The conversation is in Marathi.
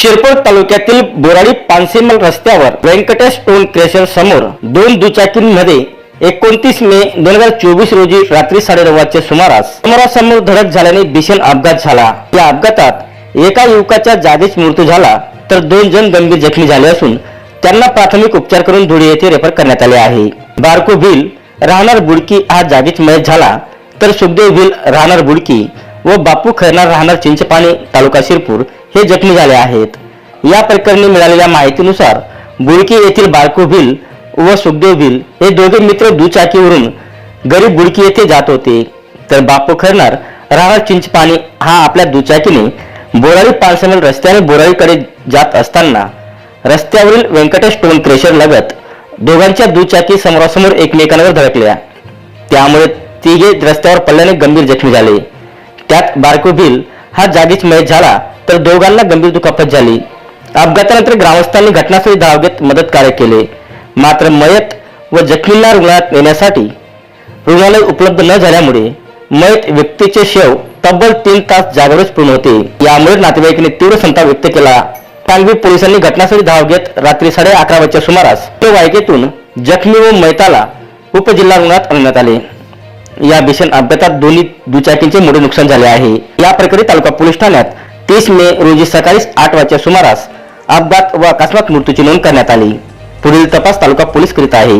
शिरपूर तालुक्यातील बोराडी पानसेमल रस्त्यावर व्यंकटेश टोल क्रेशर समोर दोन दुचाकींमध्ये एकोणतीस मे दोन हजार चोवीस रोजी रात्री साडेनऊच्या सुमारास समोरासमोर धडक झाल्याने भीषण अपघात झाला. या अपघातात एका युवकाचा जागीच मृत्यू झाला तर दोन जण गंभीर जखमी झाले असून त्यांना प्राथमिक उपचार करून धुळे येथे रेफर करण्यात आले आहे. बारको भिल राहणार बुडकी हा जागीच मयत झाला तर सुखदेव भिल राहणार बुडकी व बापू खैरनार राहणार चिंचपाणी तालुका शिरपूर हे जखमी झाले आहेत. या प्रकरणी मिळालेल्या माहितीनुसार बुडकी येथील बाळकू भिल व सुखदेव भिल हे दोघे मित्र दुचाकीवरून गरीब बुडकी येथे जात होते. तर बापू खरणार राहणार चिंचपाणी हा आपल्या दुचाकीने बोराळी पानसमेल रस्त्याने बोराळीकडे जात असताना रस्त्यावरील व्यंकटेश टोन क्रेशर लगत दोघांच्या दुचाकी समोरासमोर एकमेकांवर धडकल्या. त्यामुळे तिघे रस्त्यावर पडल्याने गंभीर जखमी झाले. त्यात बारकोबिल हा जागीच मयत झाला तर दोघांना गंभीर दुखापत झाली. अपघातानंतर ग्रामस्थांनी घटनास्थळी धाव घेत मदत कार्य केले. मात्र मयत व जखमींना रुग्णालयात नेण्यासाठी रुग्णालय उपलब्ध न झाल्यामुळे मयत व्यक्तीचे शव तब्बल तीन तास जागेवरच पूर्ण होते. यामुळे नातेवाईकांनी तीव्र संताप व्यक्त केला. टांगवी पोलिसांनी घटनास्थळी धाव घेत रात्री साडे अकरा वाजच्या सुमारास वायकेतून जखमी व मयताला उपजिल्हा रुग्णालयात आणण्यात आले. या भीषण अपघातात दोन्ही दुचाकींचे मोठे नुकसान झाले आहे. या प्रकरणी तालुका पोलीस ठाण्यात तीस मे रोजी सकाळी आठ वाजच्या सुमारास अपघात व अकस्मात मृत्यूची नोंद करण्यात आली. पुढील तपास तालुका पोलीस करीत आहे.